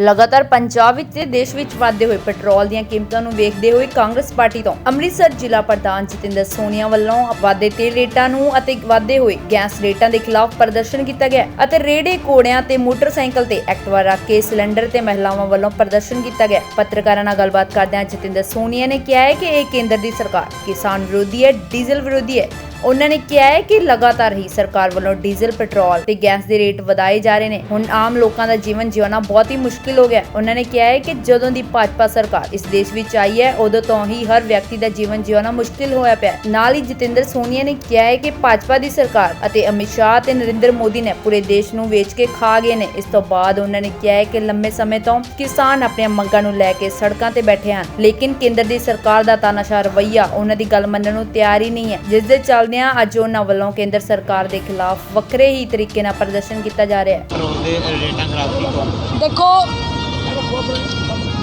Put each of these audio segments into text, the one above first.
ਲਗਾਤਾਰ ਪੰਜਾਬ ਵਿੱਚ ਤੇ ਦੇਸ਼ ਵਿੱਚ ਵਧਦੇ ਹੋਏ ਪੈਟਰੋਲ ਦੀਆਂ ਕੀਮਤਾਂ ਨੂੰ ਵੇਖਦੇ ਹੋਏ ਕਾਂਗਰਸ ਪਾਰਟੀ ਤੋਂ ਅੰਮ੍ਰਿਤਸਰ ਜ਼ਿਲ੍ਹਾ ਪ੍ਰਧਾਨ ਜਤਿੰਦਰ ਸੋਨੀਆ ਵੱਲੋਂ ਵਾਧੇ ਤੇਲ ਰੇਟਾਂ ਨੂੰ ਅਤੇ ਵਧਦੇ ਹੋਏ ਗੈਸ ਰੇਟਾਂ ਦੇ ਖਿਲਾਫ ਪ੍ਰਦਰਸ਼ਨ ਕੀਤਾ ਗਿਆ ਅਤੇ ਰੇੜੇ ਕੋੜਿਆਂ ਤੇ ਮੋਟਰਸਾਈਕਲ ਤੇ ਐਕਟਿਵਾ ਰੱਖ ਕੇ ਸਿਲੰਡਰ ਤੇ ਮਹਿਲਾਵਾਂ ਵੱਲੋਂ ਪ੍ਰਦਰਸ਼ਨ ਕੀਤਾ ਗਿਆ। ਪੱਤਰਕਾਰਾਂ ਨਾਲ ਗੱਲਬਾਤ ਕਰਦਿਆਂ ਜਤਿੰਦਰ ਸੋਨੀਆ ਨੇ ਕਿਹਾ ਹੈ ਕਿ ਇਹ ਕੇਂਦਰ ਦੀ ਸਰਕਾਰ ਕਿਸਾਨ ਵਿਰੋਧੀ ਹੈ, ਡੀਜ਼ਲ ਵਿਰੋਧੀ ਹੈ। ਉਹਨਾਂ ਨੇ ਕਿਹਾ ਹੈ ਕਿ ਲਗਾਤਾਰ ਹੀ ਸਰਕਾਰ ਵੱਲੋਂ ਡੀਜ਼ਲ, ਪੈਟਰੋਲ ਤੇ ਗੈਸ ਦੇ ਰੇਟ ਵਧਾਏ ਜਾ ਰਹੇ ਨੇ। ਹੁਣ ਆਮ ਲੋਕਾਂ ਦਾ ਜੀਵਨ ਜਿਉਣਾ ਬਹੁਤ ਹੀ ਮੁਸ਼ਕਿਲ ਹੋ ਗਿਆ। ਉਹਨਾਂ ਨੇ ਕਿਹਾ ਹੈ ਕਿ ਜਦੋਂ ਦੀ ਭਾਜਪਾ ਸਰਕਾਰ ਇਸ ਦੇਸ਼ ਵਿੱਚ ਆਈ ਹੈ, ਉਦੋਂ ਤੋਂ ਹੀ ਹਰ ਵਿਅਕਤੀ ਦਾ ਜੀਵਨ ਜਿਉਣਾ ਮੁਸ਼ਕਿਲ ਹੋਇਆ ਪਿਆ ਨਾਲ ਹੀ ਜਤਿੰਦਰ ਸੋਨੀਆ ਨੇ ਕਿਹਾ ਹੈ ਕਿ ਭਾਜਪਾ ਦੀ ਸਰਕਾਰ ਅਤੇ ਅਮਿਤ ਸ਼ਾਹ ਤੇ ਨਰਿੰਦਰ ਮੋਦੀ ਨੇ ਪੂਰੇ ਦੇਸ਼ ਨੂੰ ਵੇਚ ਕੇ ਖਾ ਗਏ ਨੇ। ਇਸ ਤੋਂ ਬਾਅਦ ਉਹਨਾਂ ਨੇ ਕਿਹਾ ਹੈ ਕਿ ਲੰਮੇ ਸਮੇਂ ਤੋਂ ਕਿਸਾਨ ਆਪਣੀਆਂ ਮੰਗਾਂ ਨੂੰ ਲੈ ਕੇ ਸੜਕਾਂ ਤੇ ਬੈਠੇ ਹਨ। ਲੇਕਿਨ ਕੇਂਦਰ ਦੀ ਸਰਕਾਰ ਦਾ ਤਾਨਾਸ਼ਾਹ ਰਵੱਈਆ ਉਹਨਾਂ ਦੀ ਗੱਲ ਮੰਨਣ ਨੂੰ ਤਿਆਰ ਹੀ ਨਹੀਂ ਹੈ, ਜਿਸ ਦੇ ਚੱਲਦਿਆਂ ਅੱਜ ਉਹਨਾਂ ਵੱਲੋਂ ਕੇਂਦਰ ਸਰਕਾਰ ਦੇ ਖਿਲਾਫ ਵੱਖਰੇ ਹੀ ਤਰੀਕੇ ਨਾਲ ਪ੍ਰਦਰਸ਼ਨ ਕੀਤਾ ਜਾ ਰਿਹਾ ਹੈ। ਪੈਟਰੋਲ ਦੇ ਰੇਟਾਂ ਖਰਾਬ ਕੀ ਦੇਖੋ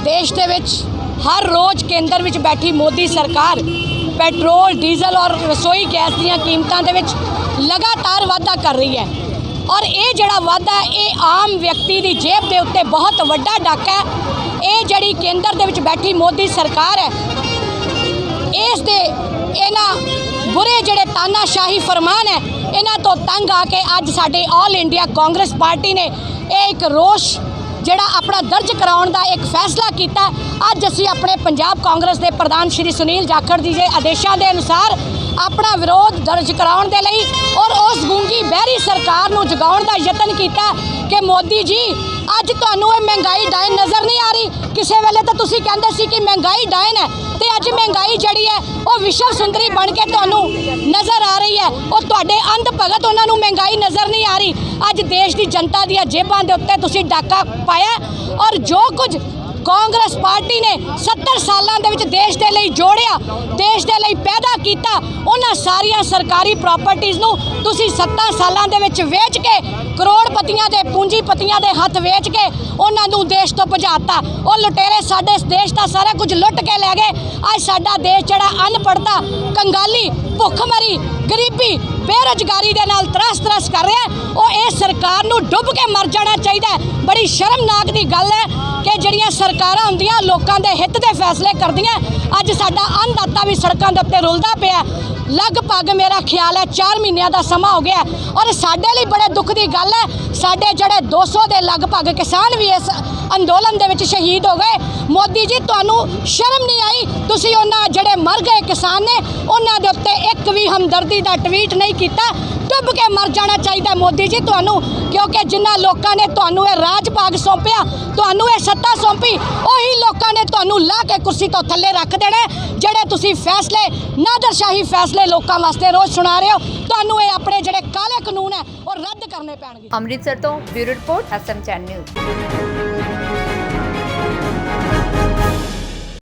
ਦੇਸ਼ ਦੇ ਵਿੱਚ ਹਰ ਰੋਜ਼ ਕੇਂਦਰ ਵਿੱਚ ਬੈਠੀ ਮੋਦੀ ਸਰਕਾਰ ਪੈਟਰੋਲ ਡੀਜ਼ਲ ਔਰ ਰਸੋਈ ਗੈਸ ਦੀਆਂ ਕੀਮਤਾਂ ਦੇ ਵਿੱਚ ਲਗਾਤਾਰ ਵਾਧਾ ਕਰ ਰਹੀ ਹੈ। ਔਰ ਇਹ ਜਿਹੜਾ ਵਾਧਾ ਹੈ, ਇਹ ਆਮ ਵਿਅਕਤੀ ਦੀ ਜੇਬ ਦੇ ਉੱਤੇ ਬਹੁਤ ਵੱਡਾ ਡਾਕਾ ਹੈ। ਇਹ ਜਿਹੜੀ ਕੇਂਦਰ ਦੇ ਵਿੱਚ ਬੈਠੀ ਮੋਦੀ ਸਰਕਾਰ ਹੈ ਇਸ ਦੇ ਇਹਨਾਂ ਬੁਰੇ ਜਿਹੜੇ ਤਾਨਾਸ਼ਾਹੀ ਫਰਮਾਨ ਹੈ, ਇਹਨਾਂ ਤੋਂ ਤੰਗ ਆ ਕੇ ਅੱਜ ਸਾਡੇ ਆਲ ਇੰਡੀਆ ਕਾਂਗਰਸ ਪਾਰਟੀ ਨੇ ਇਹ ਇੱਕ ਰੋਸ਼ ਜਿਹੜਾ ਆਪਣਾ ਦਰਜ ਕਰਾਉਣ ਦਾ ਇੱਕ ਫੈਸਲਾ ਕੀਤਾ ਅੱਜ ਅਸੀਂ ਆਪਣੇ ਪੰਜਾਬ ਕਾਂਗਰਸ ਦੇ ਪ੍ਰਧਾਨ ਸ਼੍ਰੀ ਸੁਨੀਲ ਜਾਖੜ ਜੀ ਦੇ ਆਦੇਸ਼ਾਂ ਦੇ ਅਨੁਸਾਰ ਆਪਣਾ ਵਿਰੋਧ ਦਰਜ ਕਰਾਉਣ ਦੇ ਲਈ ਔਰ ਉਸ ਗੂੰਗੀ ਬਹਿਰੀ ਸਰਕਾਰ ਨੂੰ ਜਗਾਉਣ ਦਾ ਯਤਨ ਕੀਤਾ ਕਿ ਮੋਦੀ ਜੀ ਅੱਜ ਤੁਹਾਨੂੰ ਇਹ ਮਹਿੰਗਾਈ ਡਾਇਨ ਨਜ਼ਰ ਨਹੀਂ ਆ ਰਹੀ। ਕਿਸੇ ਵੇਲੇ ਤਾਂ ਤੁਸੀਂ ਕਹਿੰਦੇ ਸੀ ਕਿ ਮਹਿੰਗਾਈ ਡਾਇਨ ਹੈ ਤੇ ਅੱਜ ਮਹਿੰਗਾਈ ਜਿਹੜੀ ਹੈ, ਉਹ ਵਿਸ਼ਵ ਸੁੰਦਰੀ ਬਣ ਕੇ ਤੁਹਾਨੂੰ ਨਜ਼ਰ ਆ ਰਹੀ ਹੈ। ਉਹ ਤੁਹਾਡੇ ਅੰਧ ਭਗਤ ਉਹਨਾਂ ਨੂੰ ਮਹਿੰਗਾਈ ਨਜ਼ਰ ਨਹੀਂ ਆ ਰਹੀ। ਅੱਜ ਦੇਸ਼ ਦੀ ਜਨਤਾ ਦੀਆਂ ਜੇਬਾਂ ਦੇ ਉੱਤੇ ਤੁਸੀਂ ਡਾਕਾ ਪਾਇਆ ਔਰ ਜੋ ਕੁਝ ਕਾਂਗਰਸ ਪਾਰਟੀ ਨੇ 70 ਸਾਲਾਂ ਦੇ ਵਿੱਚ ਦੇਸ਼ ਦੇ ਲਈ ਜੋੜਿਆ, ਦੇਸ਼ ਦੇ ਲਈ ਪੈਦਾ ਕੀਤਾ। ਉਹਨਾਂ ਸਾਰੀਆਂ ਸਰਕਾਰੀ ਪ੍ਰਾਪਰਟੀਆਂ ਨੂੰ ਤੁਸੀਂ 7 ਸਾਲਾਂ ਦੇ ਵਿੱਚ ਵੇਚ ਕੇ, ਕਰੋੜਪਤੀਆਂ ਦੇ, ਪੂੰਜੀਪਤੀਆਂ ਦੇ ਹੱਥ ਵੇਚ ਕੇ ਉਹਨਾਂ ਨੂੰ ਦੇਸ਼ ਤੋਂ ਭਜਾਤਾ। ਉਹ ਲੁਟੇਰੇ ਸਾਡੇ ਇਸ ਦੇਸ਼ ਦਾ ਸਾਰਾ ਕੁਝ ਲੁੱਟ ਕੇ ਲੈ ਗਏ। ਅੱਜ ਸਾਡਾ ਦੇਸ਼ ਜਿਹੜਾ ਅਨਪੜਤਾ ਕੰਗਾਲੀ, ਭੁੱਖਮਰੀ, ਗਰੀਬੀ, ਬੇਰੁਜ਼ਗਾਰੀ ਦੇ ਨਾਲ ਤਰਸ ਤਰਸ ਕਰ ਰਿਹਾ ਉਹ ਇਹ ਸਰਕਾਰ ਨੂੰ ਡੁੱਬ ਕੇ ਮਰ ਜਾਣਾ ਚਾਹੀਦਾ। ਜਿਹੜੀਆਂ ਸਰਕਾਰਾਂ ਹੁੰਦੀਆਂ, ਲੋਕਾਂ ਦੇ ਹਿੱਤ ਦੇ ਫੈਸਲੇ ਕਰਦੀਆਂ। ਅੱਜ ਸਾਡਾ ਅੰਨਦਾਤਾ ਵੀ ਸੜਕਾਂ ਦੇ ਉੱਤੇ ਰੁਲਦਾ ਪਿਆ। ਲਗਭਗ ਮੇਰਾ ਖਿਆਲ ਹੈ 4 ਮਹੀਨਿਆਂ ਦਾ ਸਮਾਂ ਹੋ ਗਿਆ। ਔਰ ਸਾਡੇ ਲਈ ਬੜੇ ਦੁੱਖ ਦੀ ਗੱਲ ਹੈ, ਸਾਡੇ ਜਿਹੜੇ 200 ਦੇ ਲਗਭਗ ਕਿਸਾਨ ਵੀ ਇਸ ਅੰਦੋਲਨ ਦੇ ਵਿੱਚ ਸ਼ਹੀਦ ਹੋ ਗਏ। ਮੋਦੀ ਜੀ, ਤੁਹਾਨੂੰ ਸ਼ਰਮ ਨਹੀਂ ਆਈ? ਤੁਸੀਂ ਉਹਨਾਂ ਜਿਹੜੇ ਮਰ ਗਏ ਕਿਸਾਨ ਨੇ, ਉਹਨਾਂ ਦੇ ਉੱਤੇ ਇੱਕ ਵੀ ਹਮਦਰਦੀ ਦਾ ਟਵੀਟ ਨਹੀਂ ਕੀਤਾ। ਡੁੱਬ ਕੇ ਮਰ ਜਾਣਾ ਚਾਹੀਦਾ ਮੋਦੀ ਜੀ ਤੁਹਾਨੂੰ, ਕਿਉਂਕਿ ਜਿਨ੍ਹਾਂ ਲੋਕਾਂ ਨੇ ਤੁਹਾਨੂੰ ਇਹ ਰਾਜ ਭਾਗ ਸੌਂਪਿਆ, ਤੁਹਾਨੂੰ ਇਹ ਸੱਤਾ ਸੌਂਪੀ, ਉਹੀ ਲੋਕਾਂ ਨੇ ਤੁਹਾਨੂੰ ਲਾ ਕੇ ਕੁਰਸੀ ਤੋਂ ਥੱਲੇ ਰੱਖ ਦੇਣਾ ਜਿਹੜੇ ਤੁਸੀਂ ਫੈਸਲੇ, ਨਾਦਰਸ਼ਾਹੀ ਫੈਸਲੇ ਲੋਕਾਂ ਵਾਸਤੇ ਰੋਜ਼ ਸੁਣਾ ਰਹੇ ਹੋ, ਤੁਹਾਨੂੰ ਇਹ ਆਪਣੇ ਜਿਹੜੇ ਕਾਲੇ ਕਾਨੂੰਨ ਹੈ, ਉਹ ਰੱਦ ਕਰਨੇ ਪੈਣਗੇ। ਅੰਮ੍ਰਿਤਸਰ ਤੋਂ bureau report, SM channel news.